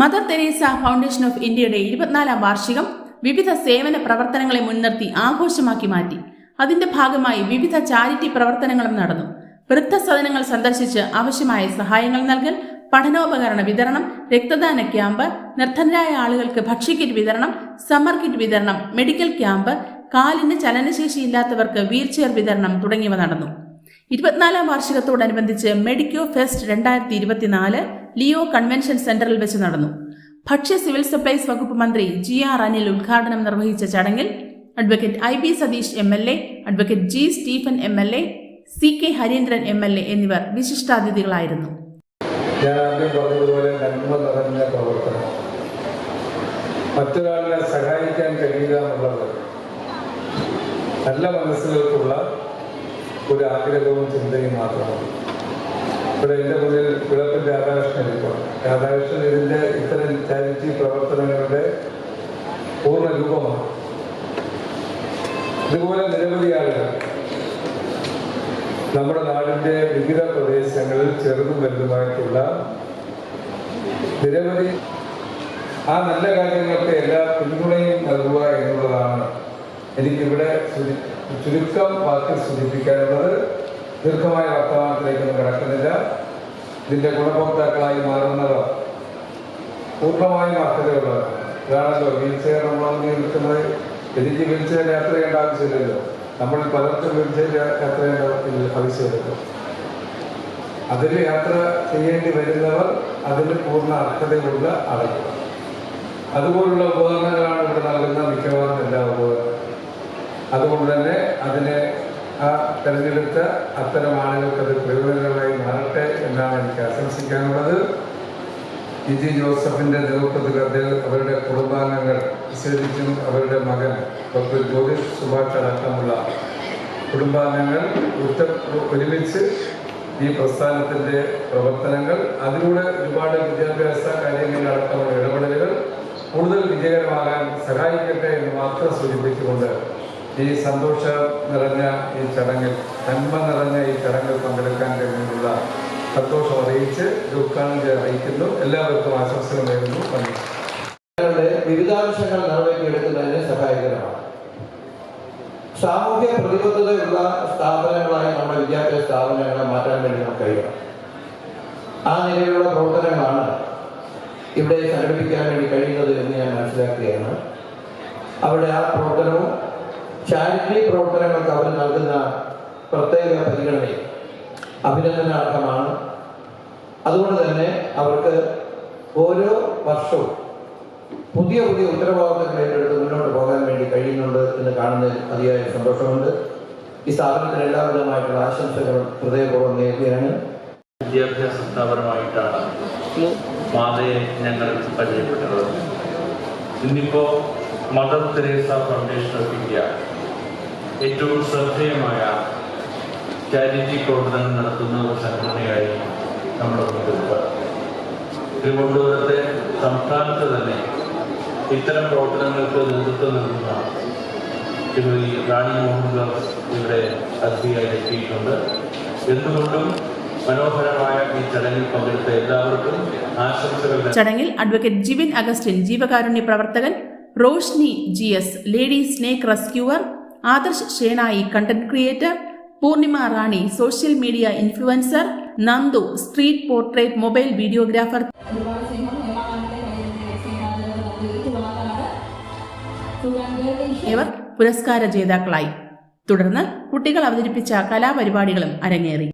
Mother Teresa Foundation of ഇന്ത്യയുടെ ഇരുപത്തിനാലാം വാർഷികം വിവിധ സേവന പ്രവർത്തനങ്ങളെ മുൻനിർത്തി ആഘോഷമാക്കി മാറ്റി. അതിന്റെ ഭാഗമായി വിവിധ ചാരിറ്റി പ്രവർത്തനങ്ങളും നടന്നു. വൃദ്ധസദനങ്ങൾ സന്ദർശിച്ച് ആവശ്യമായ സഹായങ്ങൾ നൽകൽ പഠനോപകരണ വിതരണം രക്തദാന ക്യാമ്പ് നിർദ്ധനരായ ആളുകൾക്ക് ഭക്ഷ്യക്കിറ്റ് വിതരണം സമ്മർ കിറ്റ് വിതരണം മെഡിക്കൽ ക്യാമ്പ് കാലിന് ചലനശേഷിയില്ലാത്തവർക്ക് വീൽചെയർ വിതരണം തുടങ്ങിയവ നടന്നു. ഇരുപത്തിനാലാം വാർഷികത്തോടനുബന്ധിച്ച് മെഡിക്കോ ഫെസ്റ്റ് രണ്ടായിരത്തി ഇരുപത്തിനാല് ലിയോ കൺവെൻഷൻ സെന്ററിൽ വെച്ച് നടന്നു. ഭക്ഷ്യ സിവിൽ സപ്ലൈസ് വകുപ്പ് മന്ത്രി ജി ആർ അനിൽ ഉദ്ഘാടനം നിർവഹിച്ച ചടങ്ങിൽ advocate I B Satheesh M L A advocate G Stephen M L A C K Hareendran M L A എന്നിവർ വിശിഷ്ടാതിഥികളായിരുന്നു. മറ്റൊരാളിനെ സഹായിക്കാൻ കഴിയുക എന്നുള്ളത് നല്ല ഒരു ആഗ്രഹവും ചിന്തയും മാത്രമാണ്. ഇവിടെ എന്റെ മുന്നിൽ വിളപ്പിൽ രാധാകൃഷ്ണൻ ഇപ്പോൾ രാധാകൃഷ്ണൻ ഇതിന്റെ ഇത്തരം ചാരിറ്റി പ്രവർത്തനങ്ങളുടെ പൂർണ രൂപമാണ്. ഇതുപോലെ നിരവധി ആളുകൾ നമ്മുടെ നാടിന്റെ വിവിധ പ്രദേശങ്ങളിൽ ചെറുതും വലുതുമായിട്ടുള്ള നിരവധി ആ നല്ല കാര്യങ്ങൾക്ക് എല്ലാ പിന്തുണയും നൽകുക എന്നുള്ളതാണ് എനിക്കിവിടെ ചുരുക്കം വാക്കിൽ സൂചിപ്പിക്കാനുള്ളത്. ദീർഘമായ വർത്തമാനത്തിലേക്കൊന്നും കിടക്കുന്നില്ല ഇതിന്റെ ഗുണഭോക്താക്കളായി മാറുന്നവർ പൂർണമായും അർഹതയുള്ളവർ ഇതാണല്ലോ വീൽ ചെയർ നമ്മളൊന്നും നിൽക്കുന്നത്. എനിക്ക് വീൽ ചെയർ യാത്ര ചെയ്യേണ്ട ആവശ്യമില്ലല്ലോ. നമ്മൾ പലർക്കും വീൽ ചെയർ യാത്ര ചെയ്യേണ്ട ആവശ്യമില്ലല്ലോ. അതിൽ യാത്ര ചെയ്യേണ്ടി വരുന്നവർ അതിന് പൂർണ അർഹതയുള്ള ആളുകൾ. അതുപോലുള്ള ഉപകരണങ്ങളാണ് ഇവിടെ നൽകുന്ന മിക്കവാറും എല്ലാ ഉപകരണങ്ങളും. അതുകൊണ്ട് തന്നെ അതിനെ ആ തെരഞ്ഞെടുത്ത അത്തരം ആളുകൾക്ക് അത് പ്രയോജനമായി മാറട്ടെ എന്നാണ് എനിക്ക് ആശംസിക്കാനുള്ളത്. ഇ ജി ജോസഫിന്റെ നേതൃത്വത്തിൽ അദ്ദേഹം അവരുടെ കുടുംബാംഗങ്ങൾ വിശേഷിച്ചും അവരുടെ മകൻ ഡോക്ടർ ജോലി സുഭാഷ് അടക്കമുള്ള കുടുംബാംഗങ്ങൾ ഒരുമിച്ച് ഈ പ്രസ്ഥാനത്തിന്റെ പ്രവർത്തനങ്ങൾ അതിലൂടെ ഒരുപാട് വിദ്യാഭ്യാസ കാര്യങ്ങളിൽ അടക്കമുള്ള ഇടപെടലുകൾ കൂടുതൽ വിജയകരമാകാൻ സഹായിക്കട്ടെ എന്ന് മാത്രം സൂചിപ്പിച്ചുകൊണ്ട് ഈ സന്തോഷം നിറഞ്ഞ ഈ ചടങ്ങിൽ നന്മ നിറഞ്ഞ ഈ ചടങ്ങിൽ പങ്കെടുക്കാൻ കഴിഞ്ഞുള്ള സന്തോഷം അറിയിച്ച് ദുഃഖാനന്ദ അറിയിക്കുന്നു എല്ലാവർക്കും ആശംസകൾ നേരുന്നു. വിവിധാംശങ്ങൾ നിറവേറ്റിയെടുക്കുന്നതിന് സഹായകരമാണ്. സാമൂഹ്യ പ്രതിബദ്ധതയുള്ള സ്ഥാപനങ്ങളായി നമ്മുടെ വിദ്യാഭ്യാസ സ്ഥാപനങ്ങളെ മാറ്റാൻ വേണ്ടി നമുക്ക് കഴിയണം. ആ നിലയിലുള്ള പ്രവർത്തനങ്ങളാണ് ഇവിടെ സംഘടിപ്പിക്കാൻ വേണ്ടി കഴിയുന്നത് എന്ന് ഞാൻ മനസ്സിലാക്കുകയാണ്. അവിടെ ആ പ്രവർത്തനവും ചാരിറ്റി പ്രവർത്തനങ്ങൾക്ക് അവർ നൽകുന്ന പ്രത്യേക പരിഗണനയും അഭിനന്ദനാർഹമാണ് അതുകൊണ്ട് തന്നെ അവർക്ക് ഓരോ വർഷവും പുതിയ പുതിയ ഉത്തരവാദിത്തങ്ങൾ ഏറ്റെടുത്ത് മുന്നോട്ട് പോകാൻ വേണ്ടി കഴിയുന്നുണ്ട് എന്ന് കാണുന്നതിൽ അതിയായ സന്തോഷമുണ്ട്. ഈ സ്ഥാപനത്തിന് എല്ലാവിധമായിട്ടുള്ള ആശംസകൾ ഹൃദയപൂർവം നേരുകയാണ്. വിദ്യാഭ്യാസ സ്ഥാപനമായിട്ടാണ് മാതയെ ഞങ്ങൾ പരിചയപ്പെട്ടത്. ഇന്നിപ്പോ Mother Teresa Foundation of India ഏറ്റവും ശ്രദ്ധേയമായ ചാരിറ്റി പ്രവർത്തനങ്ങൾ നടത്തുന്ന ഒരു സംഘടനയായി നമ്മുടെ മുന്നിലുണ്ട് തിരുവനന്തപുരത്തെ സംസ്ഥാനത്ത് തന്നെ ഇത്തരം പ്രവർത്തനങ്ങൾക്ക് നേതൃത്വം നൽകുന്ന ശ്രീമതി റാണി മോഹൻദാസ് ഇവിടെ അതിഥിയായി എത്തിയിട്ടുണ്ട്. എന്തുകൊണ്ടും ചടങ്ങിൽ അഡ്വക്കേറ്റ് ജിബിൻ അഗസ്റ്റിൻ ജീവകാരുണ്യ പ്രവർത്തകൻ Roshni G S lady snake rescuer Adarsh Shenoy content creator Poornima Rani social media influencer Nandu street portrait mobile videographer ഇവർ പുരസ്കാര ജേതാക്കളായി. തുടർന്ന് കുട്ടികൾ അവതരിപ്പിച്ച കലാപരിപാടികളും അരങ്ങേറി.